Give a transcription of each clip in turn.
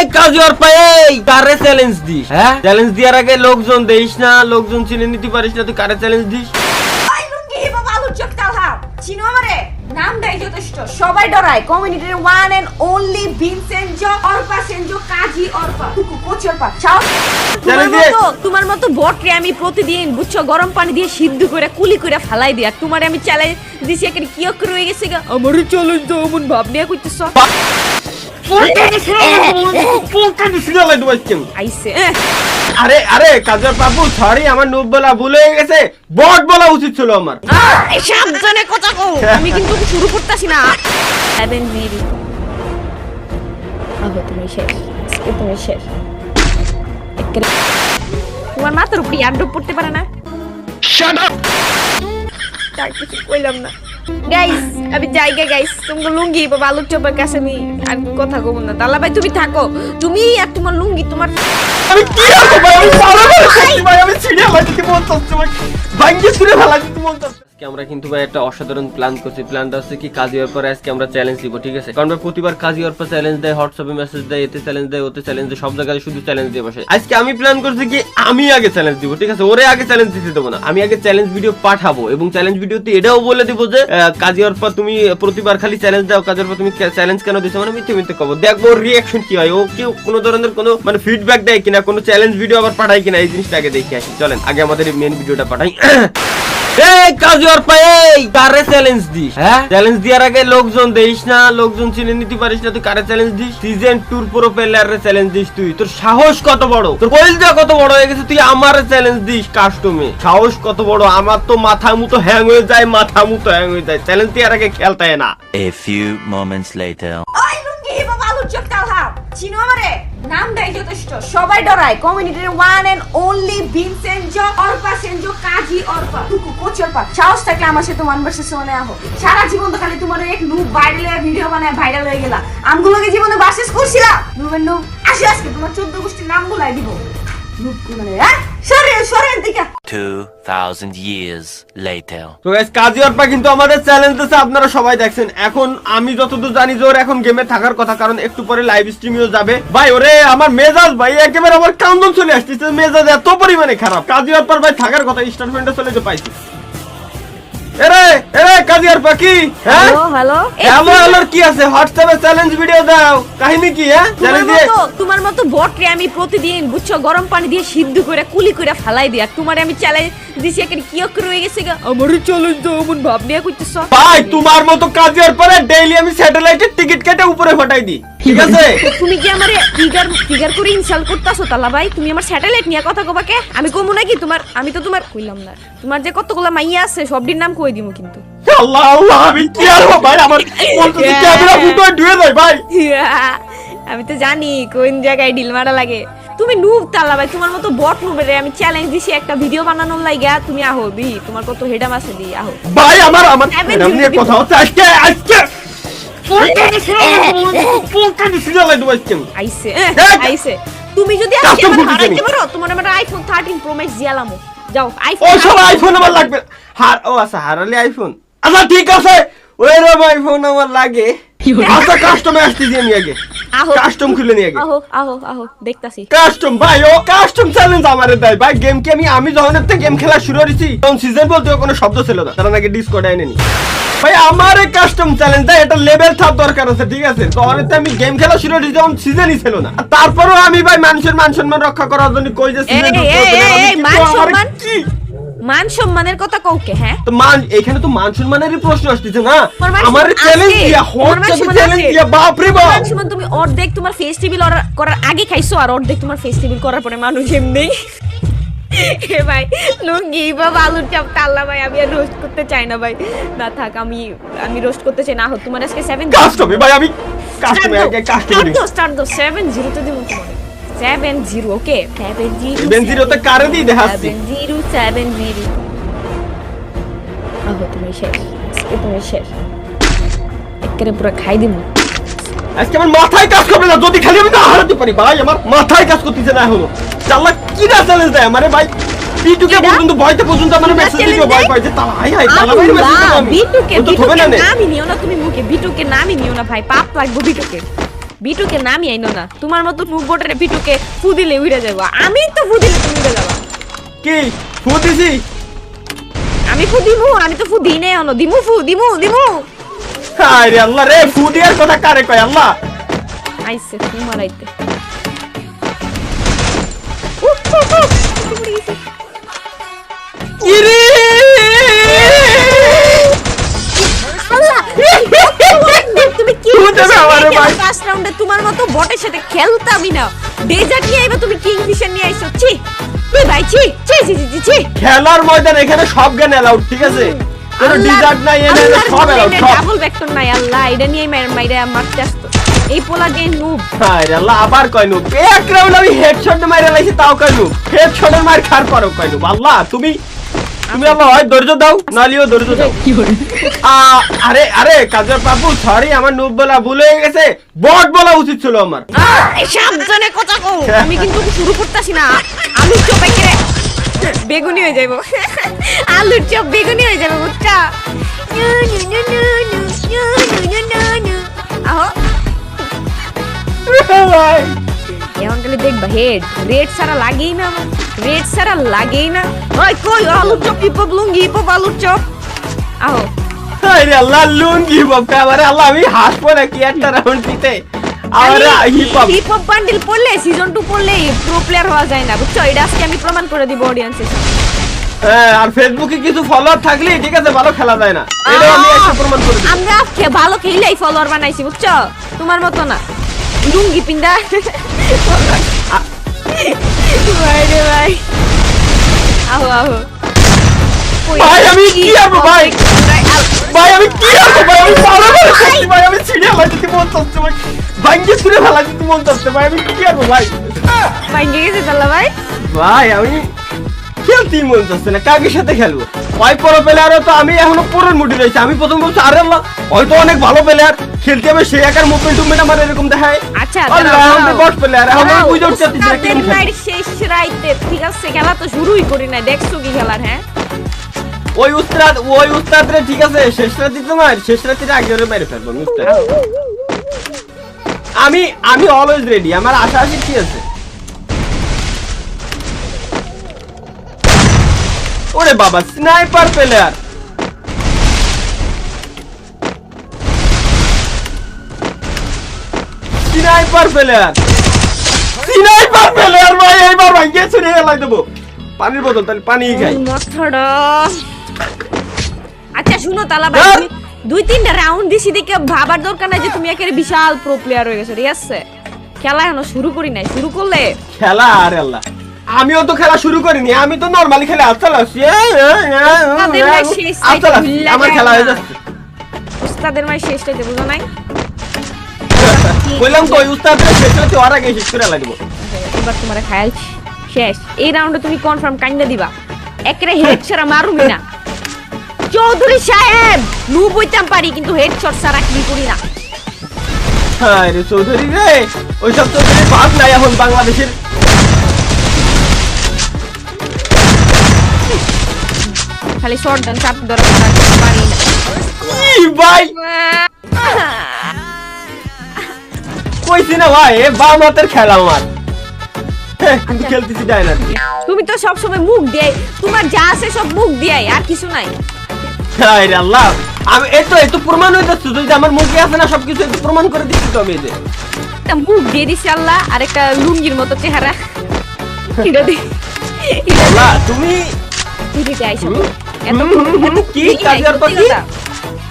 এই পায়ে কারে চ্যালেঞ্জ দিস? হ্যাঁ? চ্যালেঞ্জ দেওয়ার আগে লোকজন দেইস না লোকজন চিনে নিতে পারিস না তুই কারে চ্যালেঞ্জ দিস? আই লুঙ্গি বাবা আলুর চোখ তালহা চিনো আমারে? নামটাই যথেষ্ট। সবাই ডরায়। কমিউনিটির one and only Vincenzo Arpa সেনজো Kazi Arpa. কুকু চাও? তোমার মতো বটরে আমি প্রতিদিন বুঝছ গরম পানি দিয়ে সিদ্ধ করে কুলি করে ফালাই দিয়া। তোমার আমি চ্যালেঞ্জ দিছি এখানে কি করে হয়ে গেছে গা? আমার চ্যালেঞ্জ দাও ভাব নিয়ে এহ, আরে আরে কাজের বাবু সরি আমার নুব বলা ভুল হয়ে গেছে। বট বলা উচিত ছিল আমার। সাবধানে কথা কও। আমি কিন্তু শুরু করতেছি না। সেভেন জিরো আহো তুমি শেষ। আজকে তুমি শেষ। তোমার মাথার উপরে আড্ডু পড়তে পারে না। তার কিছু কইলাম না। গাইস আমি জায়গা গাইস তোমার লুঙ্গি বাবা বালুর চোপের কাছে আমি আর কথা কব না। দালা ভাই তুমি থাকো। তুমি আর তোমার লুঙ্গি তোমার আমি কি করব ভাই? আমি সারা ভাই আমি ছিঁড়ে ফেলাইতে মন চাচ্ছে ভাই ভাঙ্গি ছিঁড়ে ফেলাইতে মন চাচ্ছে আজকে আমরা কিন্তু ভাই একটা অসাধারণ প্ল্যান করছি। প্ল্যানটা হচ্ছে কি, কাজী পরে আজকে আমরা চ্যালেঞ্জ দিব, ঠিক আছে? কারণ ভাই প্রতিবার কাজী পর চ্যালেঞ্জ দেয় হোয়াটসঅ্যাপে মেসেজ দেয়, এতে চ্যালেঞ্জ দেয়, ওতে চ্যালেঞ্জ দেয়, সব জায়গায় শুধু চ্যালেঞ্জ দিয়ে বসে। আজকে আমি প্ল্যান করছি কি, আমি আগে চ্যালেঞ্জ দিব, ঠিক আছে? ওরে আগে চ্যালেঞ্জ দিতে দেবো না। আমি আগে চ্যালেঞ্জ ভিডিও পাঠাবো এবং চ্যালেঞ্জ ভিডিওতে এটাও বলে দিব যে কাজী পর তুমি প্রতিবার খালি চ্যালেঞ্জ দাও কাজের পর তুমি চ্যালেঞ্জ কেন দিছো? মানে মিথ্যে মিথ্যে কবো। দেখব রিয়াকশন কি হয়। ও কেউ কোনো ধরনের কোনো মানে ফিডব্যাক দেয় কিনা, কোনো চ্যালেঞ্জ ভিডিও আবার পাঠায় কিনা, এই জিনিসটা আগে দেখে আসি। চলেন, আগে আমাদের মেন ভিডিওটা পাঠাই। এই পায়ে কারে চ্যালেঞ্জ দিস? হ্যাঁ? চ্যালেঞ্জ দেওয়ার আগে লোকজন দেইস না লোকজন চিনে নিতে পারিস না তুই কারে চ্যালেঞ্জ দিস? সিজন টুর পুরো প্লেয়ারে চ্যালেঞ্জ দিস তুই। তোর সাহস কত বড়? তোর কত বড় হয়ে গেছে তুই আমার চ্যালেঞ্জ দিস কাস্টমে সাহস কত বড়? আমার তো মাথা মুতো হ্যাং হয়ে যায় মাথা মুতো হ্যাং হয়ে যায়। চ্যালেঞ্জ দেওয়ার আগে খেলতায় না। A few moments later. লুঙ্গি বাবা আলুর চোখ তালহা চিনো আমারে? নামটাই যথেষ্ট। সবাই ডরায়। কমিউনিটির one and only Vincenzo Arpa সেনজো Kazi Arpa. কুকু কোচ অর্পা। সাহস থাকলে আমার সাথে ওয়ান ভার্সেস ওয়ানে আহো। সারা জীবন তো খালি তোমার এক নুব ভাইরাল হয়ে ভিডিও বানায় ভাইরাল হয়ে গেলা। আমগুলোকে জীবনে ভার্সেস করছিলা নুবের নুব আসি আজকে তোমার চোদ্দ গোষ্ঠীর নাম গুলাই দিব। নুব সরে সরে দিকে 2,000 years later. তো গাইস কাজী অর্পা কিন্তু আমাদের চ্যালেঞ্জ দিচ্ছে আপনারা সবাই দেখছেন। এখন আমি যতদূর জানি যে এখন গেমে থাকার কথা কারণ একটু পরে লাইভ যাবে। ভাই ওরে আমার মেজাজ ভাই একেবারে আমার চলে আসতেছে। মেজাজ এত পরিমাণে খারাপ। কাজী ভাই থাকার কথা স্টার চলে যে পাইছি। এরে এরে কাজিয়ার পাখি হ্যাঁ? Hello hello. হ্যালো কি? আছে? হোয়াটসঅ্যাপে চ্যালেঞ্জ ভিডিও দাও। কাহিনী কি হ্যাঁ? তোমার চ্যালেঞ্জ দিয়ে মতো তোমার মতো বটরে আমি প্রতিদিন বুঝছ গরম পানি দিয়ে সিদ্ধ করে কুলি করে ফেলাই দিয়া তোমার আমি চ্যালেঞ্জ দিছি এখানে কি হয়ে গেছে গা? আমার চ্যালেঞ্জ দাও মন ভাব নিয়ে কইতেছ ভাই তোমার মতো কাজী অর্পারে ডেইলি আমি স্যাটেলাইটের টিকিট কেটে উপরে ফাটাই দিই ঠিক আছে? তুমি কি আমারে ফিগার ফিগার করে ইনসাল্ট করতাছো তালা ভাই? তুমি আমার স্যাটেলাইট নিয়ে কথা কবা কে? আমি কমু নাকি তোমার আমি তো তোমার কইলাম না। তোমার যে কতগুলা মাইয়া আছে সবটির নাম কই দিমু কিন্তু। আল্লাহ আল্লাহ আমি কি আর ভাই? আমার ক্যামেরা ফুটো ঢুয়ে যায় ভাই। আমি তো জানি কোন জায়গায় ডিল মারা লাগে। তুমি নুব তালা ভাই তোমার মতো বট নুবের আমি চ্যালেঞ্জ দিছি একটা ভিডিও বানানোর লাগা তুমি আহো দি তোমার কত হেডাম আছে দি আহো। ভাই আমার আমার আমি নিয়ে কথা হচ্ছে আজকে আজকে তুমি যদি আজকে আমার হারাইতে পারো তোমার আমার আইফোন 13 প্রো ম্যাক্স দিয়ালামো যাও ও আইফোন সব আইফোন আমার লাগবে। হার ও আচ্ছা হারালে আইফোন আচ্ছা ঠিক আছে। ওই রকম আইফোন আমার লাগে। আচ্ছা কাস্টমে আসতেছি আমি আগে। আহো। কাস্টম খুলে নিয়ে আগে। আহো আহো আহো দেখতাছি। কাস্টম ভাই ও কাস্টম চ্যালেঞ্জ আমারে দেয়। ভাই গেম কি আমি আমি যখন গেম খেলা শুরু করেছি তখন সিজন বলতে কোনো শব্দ ছিল না। তারা নাকি ডিসকর্ড আইনেনি ভাই আমার কাস্টম চ্যালেঞ্জ দেয় এটা লেভেল থাপ দরকার আছে ঠিক আছে? তখন তো আমি গেম খেলা শুরু করেছি যখন সিজনই ছিল না। তারপরেও আমি ভাই মানুষের মান সম্মান রক্ষা করার জন্য কই যে সিজন? কি মান সম্মানের কথা কওকে হ্যাঁ? তো মান এখানে তো মান সম্মানেরই প্রশ্ন আসতেছে না? আমার চ্যালেঞ্জ দিয়া মান চ্যালেঞ্জ দিয়া বাপ রে বাপ! মান সম্মান তুমি অর্ধেক তোমার ফেস্টিভ্যাল করার আগে খাইছো আর অর্ধেক তোমার ফেস্টিভ্যাল করার পরে মানুষ এমনি। এ ভাই লুঙ্গি বা বালুর চাপ তাল্লা ভাই আমি আর রোস্ট করতে চাই না ভাই। না থাক আমি আমি রোস্ট করতে চাই না হোক তোমার আজকে সেভেন কাস্টমে ভাই আমি কাস্টমে আগে কাস্টমে স্টার্ট দো সেভেন জিরো তো দিব তোমার। Seven zero okay seven zero Seven zero তে কারে দিই দেখাচ্ছি। সেভেন জিরো সেভেন জিরো আহো তুমি শেষ আজকে তুমি শেষ। একেবারে পুরো খাই দিব। আজকে আমার মাথায় কাজ করবে না যদি খালি আমি না হারাতে পারি ভাই আমার মাথায় কাজ করতেছে না এখনও। চাল্লা কি না চ্যালেঞ্জ দেয় আমারে ভাই কিরা? পর্যন্ত ভয়তে পর্যন্ত আমার মেসেজ দিও ভয় দেয়? পাই যে তালা হাই হাই তালা ভাই মেসেজ দিও আমি। বিটুকে বিটুকে নামই নিও না তুমি মুখে বিটুকে নামই নিও না ভাই পাপ লাগবে বিটুকে বিটুকে নামি আইনো না। তোমার মতো মুখ বোটারে বিটুকে ফু দিলে উড়ে যাব আমি তো ফু দিলে তুমি উড়ে যাবা। কি? ফু দিছি? আমি ফু দিমু আমি তো ফু দিই নাই অনো দিমু ফু দিমু দিমু। আরে আল্লাহ রে ফু দিয়ার কথা কারে কয় আল্লাহ? উফ, উফ, উড়ে ইরে! রাউন্ডে তোমার মতো বটের সাথে খেলতামই না। ডেজার্ট নিয়ে আইবা তুমি কিংফিশার নিয়ে আইছো ছি। তুই ভাই ছি ছি ছি ছি, ছি খেলার ময়দান এখানে সব জ্ঞান অ্যালাউড ঠিক আছে? কোনো ডিজার্ট নাই এনে সব অ্যালাউড সব। ডাবল ভেক্টর নাই আল্লাহ এটা নিয়ে মাইরা মাইরা মারতে আসতো। এই পোলা যে নুব আরে আল্লাহ আবার কয় নু এক রাউন্ড আমি হেডশট মাইরা লাইছি তাও কয় নু হেডশটের মার খার পরও কয় নু আল্লাহ তুমি তুমি আমার হয় ধৈর্য দাও নালিও ধৈর্য দাও। আরে আরে কাজর বাবু সরি আমার নুব বলা ভুল হয়ে গেছে। বট বলা উচিত ছিল আমার। সাবধানে কথা কও। হ্যাঁ। আমি কিন্তু শুরু করতেছি না। আলু চপ বেগুনি হয়ে যাইব আলুর চপ বেগুনি হয়ে যাবে বুঝছা? এখন খালি দেখবা হেড রেড সারা লাগেই না আমার রেড সারা লাগেই না। ওই কই আলুর chop hip hop lungi hip hop আলুর চপ। আহো আরে আল্লাহ লুঙ্গি আল্লাহ আমি হাসবো নাকি একটা রাউন্ড দিতে? হিপ হপ বান্ডিল পড়লে সিজন টু পড়লে প্রো প্লেয়ার হওয়া যায় না বুঝছ? এটা আজকে আমি প্রমাণ করে দিব অডিয়েন্সের আর ফেসবুকে কিছু ফলোয়ার থাকলে ঠিক আছে ভালো খেলা যায় না। এটাও আমি একটা প্রমাণ করে আমরা ভালো খেলেই ফলোয়ার বানাইছি বুঝছ? তোমার মতো না। লুঙ্গি পিন্দা ভাই রে ভাই আহো আহো ভাই, আমি কি করব, ভাই? ভাই আমি কি করব ভাই আমি না সত্যি ভাই আমি ছিঁড়ে ফেলা দিতে মন চাচ্ছে ভাই ভাঙ্গে ছিঁড়ে ফেলা দিতে মন চাচ্ছে ভাই আমি কি করব ভাই ভাঙ্গে গেছে তাহলে ভাই ভাই আমি খেলতেই মন চাচ্ছে না? কাকের সাথে খেলব? ওই প্লেয়ারও তো আমি এখনও পরের মুডে রয়েছে। আমি প্রথম বলছি আরে আল্লাহ হয়তো অনেক ভালো প্লেয়ার খেলতে হবে সে একার মুভমেন্ট টুভমেন্ট আমার এরকম দেখায়। আচ্ছা আমি দাঁড়াও। প্লেয়ার এখন আমি বুঝে উঠতে পারতেছি না ওস্তাদের কেমন খেলে। মায়ের শেষ রাইতে ঠিক আছে খেলা তো শুরুই করি না দেখছ কি খেলার হ্যাঁ? ওই উস্তাদ ওই উস্তাদ রে ঠিক আছে শেষ রাতে তোমার শেষ রাতে আগে ওরে মেরে ফেলব আমি উস্তাদ। আমি আমি অলওয়েজ রেডি আমার আশা আশি কি আছে। ওরে বাবা sniper player sniper player sniper player ভাই এইবার ভাই গেছে রে এলাই দেবো। পানির বোতল তাহলে পানি খাই। মাথাটা আচ্ছা শুনো তালা ভাই দুই তিনটা রাউন্ড দিছি দেখে ভাবার দরকার নাই যে তুমি একেবারে বিশাল প্রো প্লেয়ার হয়ে গেছো ঠিক আছে? খেলা এখনও শুরু করি নাই শুরু করলে? খেলা আর আল্লাহ। আমিও তো খেলা শুরু করিনি আমি তো নরমালি খেলে আস্তাল আসছি আমার খেলা হয়ে যাচ্ছে উস্তাদের মাই শেষটাতে বুঝো নাই বললাম তো ওই উস্তাদ শেষ হচ্ছে ওর আগে শেষ করে লাগবো এবার তোমার খায়াল শেষ এই রাউন্ডে তুমি কনফার্ম কাইন্দা দিবা একরে হেড ছাড়া মারুমি না চৌধুরী সাহেব নু বইতাম পারি কিন্তু হেড শট ছাড়া কি করি না হ্যাঁ রে চৌধুরী রে ওই সব চৌধুরী বাদ নাই এখন বাংলাদেশের খালি শর্ট ডান চাপ ধরা পারি না। ভাই? কইছি না ভাই এ বাম হাতের খেলা আমার। কিন্তু খেলতেছি যায় না তুমি তো সব সময় মুখ দিয়ে তোমার যা আছে সব মুখ দিয়ে আর কিছু নাই। হায় রে আল্লাহ। আমি এই তো এই তো প্রমাণ হয়ে যাচ্ছে তুই যে আমার মুখে আছে না সবকিছু প্রমাণ করে দিচ্ছি তো আমি এই যে। একটা মুখ দিয়ে দিছে আল্লাহ আর একটা লুঙ্গির মতো চেহারা। এটা দি আল্লাহ তুমি এটা আইসা এতক্ষণ কি? নাই, কাজের পর সত্যি কি? কথা।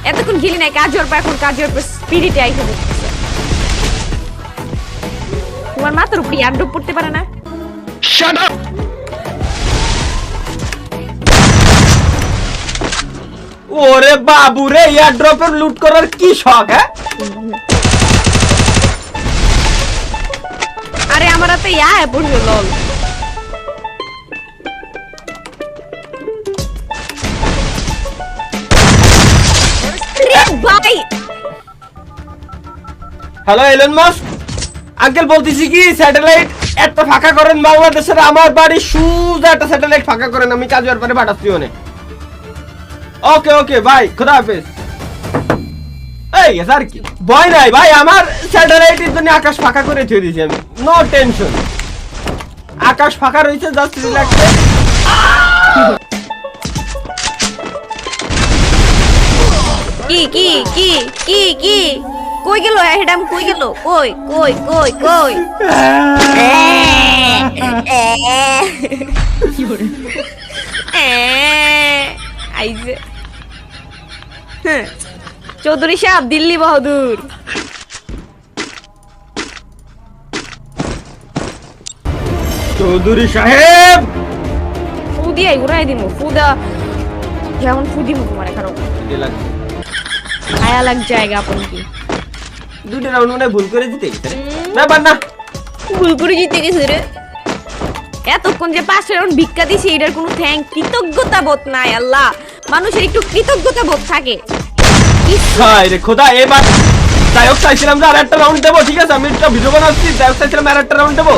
এতক্ষণ গেলি নাই কাজের পর এখন কাজের পর স্পিরিটে আইসা পড়তেছে। তোমার মাথার উপরে আন্ডব পড়তে পারে না ওরে বাবু রে এয়ার ড্রপের লুট করার কি শখ হ্যাঁ আরে আমার হাতে ইয়া পড়বে lol hello Elon Musk uncle বলতেছি কি স্যাটেলাইট একটা ফাঁকা করেন বাংলাদেশের, আমার বাড়ি সুজা একটা স্যাটেলাইট ফাঁকা করেন, আমি কাজ পরে পাঠাচ্ছি অনেক। ওকে ওকে ভাই খোদা হাফেজ। এই আর কি? ভয় নাই ভাই, আমার স্যাটেলাইটের জন্য আকাশ ফাঁকা করে থুয়ে দিয়েছি আমি। নো টেনশন আকাশ ফাঁকা রয়েছে জাস্ট রিল্যাক্সে কি কি কি কি কি? কই গেল হেডাম কই গেল কই কই কই কই হ্যাঁ। চৌধুরী সাহেব দিল্লি বাহাদুর চৌধুরী সাহেব ফু আই উড়াই দিমু ফু দা যেমন ফু দিমু তোমার এখানে আয়া লাগ জায়গা আপন কি দুটো রাউন্ড মনে ভুল করে দিতে গেছে রে। ব্যাপার না ভুল করে জিতে গেছে রে। এতক্ষণ যে পাঁচ রাউন্ড ভিক্ষা দিছি এটার কোনো থ্যাংক কৃতজ্ঞতা বোধ নাই আল্লাহ। মানুষের একটু কৃতজ্ঞতা বোধ থাকে। হায় রে খোদা এবার যাই হোক চাইছিলাম যে আর একটা রাউন্ড দেবো ঠিক আছে? আমি একটা ভিডিও বানাচ্ছি যাই হোক চাইছিলাম আর একটা রাউন্ড দেবো।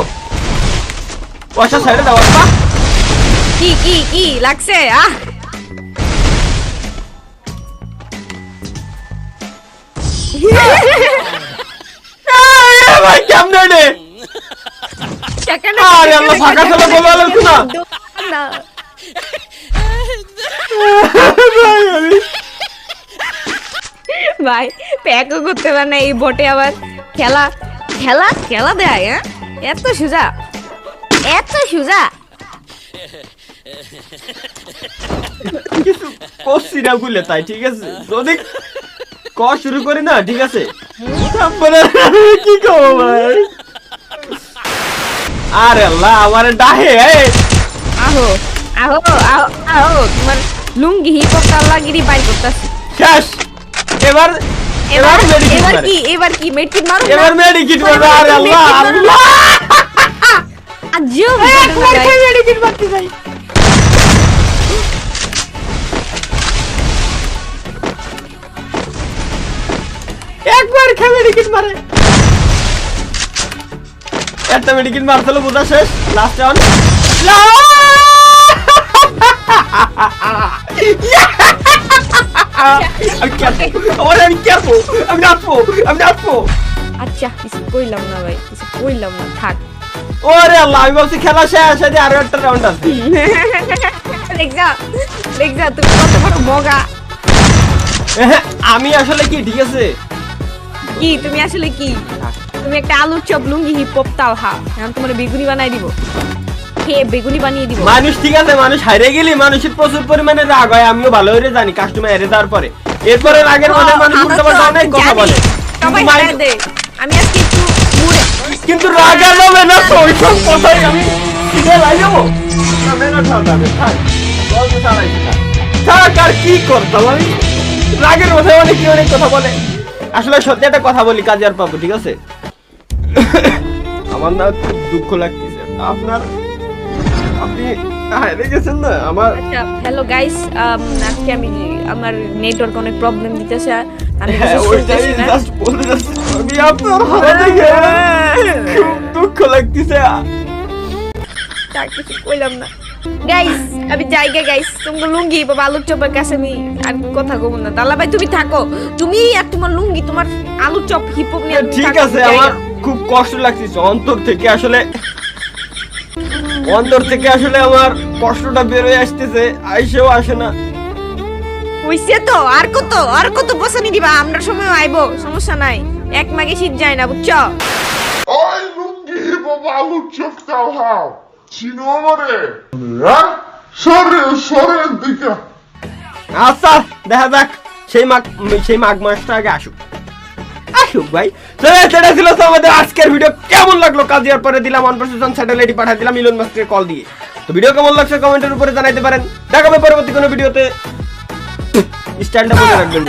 পয়সা সাইডে দাও আপা কি কি কি লাগছে? আহ! এই ভাই কেমনে রে? আরে আল্লাহ, ফাঁকা ছিল বলে আলো না। ভাই প্যাকও করতে পারে না এই বটে আবার। খেলা খেলা খেলা দেয় হ্যাঁ? এত সুজা এত সুজা। কিছু করছি না ভুলে তাই ঠিক আছে? যদি ক শুরু করি না ঠিক আছে? কি ভাই? আরে আল্লাহ আমার ডাহে আহো আহো আহো আহো তোমার লুঙ্গি হিপ হপ কালাগিরি বাইর করতেছি। শেষ। এবার এবার এবার কি এবার কি মেডকিট মারো? এবার মেডিকেট মারবে আরে আল্লাহ আল্লাহ। আজও একবার মেডিকেট মারতে যাই। একবার মেডিকেট মারে। একটা মেডিকেট মারছিল বোঝা শেষ। লাস্ট অন আমি কেটবো আমি কেটবো আমি নাচবো। আমি নাচবো। আচ্ছা কিছু কইলাম না ভাই কিছু কইলাম না থাক। ওরে আল্লাহ আমি ভাবছি খেলা শেষ হয়ে আরও একটা রাউন্ড আছে। দেখছা? দেখছা তুমি কত বড় মগা। আমি আসলে কি ঠিক আছে? কি? তুমি আসলে কি? তুমি একটা আলুর চপ লুঙ্গি হিপ হপ তাও হা। এখন তোমার বেগুনি বানাই দিব। খেয়ে বেগুনি বানিয়ে দিব। মানুষ ঠিক আছে মানুষ হারিয়ে গেলে মানুষের প্রচুর পরিমাণে রাগ হয় আমিও ভালো করে জানি কাস্টমার হেরে দেওয়ার পরে। এরপরে রাগের মধ্যে মানুষ আমরা উল্টো তো অনেক কথা বলে। সবাই হারায় দেয়। আমি আজকে একটু মুড়ে। কিন্তু রাগ আর হবে না তো ওইসব কথাই আমি সিধে লাই যাব না, মেলা ঠান্ডা হবে, থাক। গল্প চালাইছি, থাক। থাক, আর কি করতাম আমি? রাগের মাথায় অনেক কি অনেক কথা বলে। আসলে সত্যি একটা কথা বলি কাজে আর পাবো ঠিক আছে? আমার না খুব দুঃখ লাগতেছে। আপনার আপনি হারিয়ে গেছেন না? আমার আচ্ছা হ্যালো গাইস আজকে আমি আমার নেটওয়ার্ক অনেক প্রবলেম দিতেছে আমি হ্যাঁ ওইটাই জাস্ট বলতে যাচ্ছি আমি আপনার হারাতে গিয়ে খুব দুঃখ লাগতেছে। কিছু কইলাম না। গাইস আমি জায়গা গাইস তোমার লুঙ্গি বাবা আলুর চপের কাছে আমি আর কথা কব না। দালা ভাই তুমি থাকো। তুমি আর তোমার লুঙ্গি তোমার আলুর চপ হিপ হপ নিয়ে ঠিক আছে। আমার খুব কষ্ট লাগতেছে। অন্তর থেকে আসলে অন্তর থেকে আসলে আমার কষ্টটা বেরোয় আসতেছে আইসেও আসে না। হইছে তো আর কত আর কত বসানি দিবা? আমরা সময় আইবো সমস্যা নাই। এক মাগে শীত যায় না বুঝছ? Ai, lunghi, babalu, chuftal, how? Signore! হ্যাঁ আজকের ভিডিও কেমন লাগল? কাজিয়ার পরে দিলাম স্যাটেলাইট দিলাম কল দিয়ে। ভিডিও কেমন লাগছে কমেন্টের উপরে পারেন। পরবর্তী কোনো ভিডিওতে স্ট্যান্ডটা বলে রাখবেন।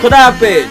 খোদা হাফেজ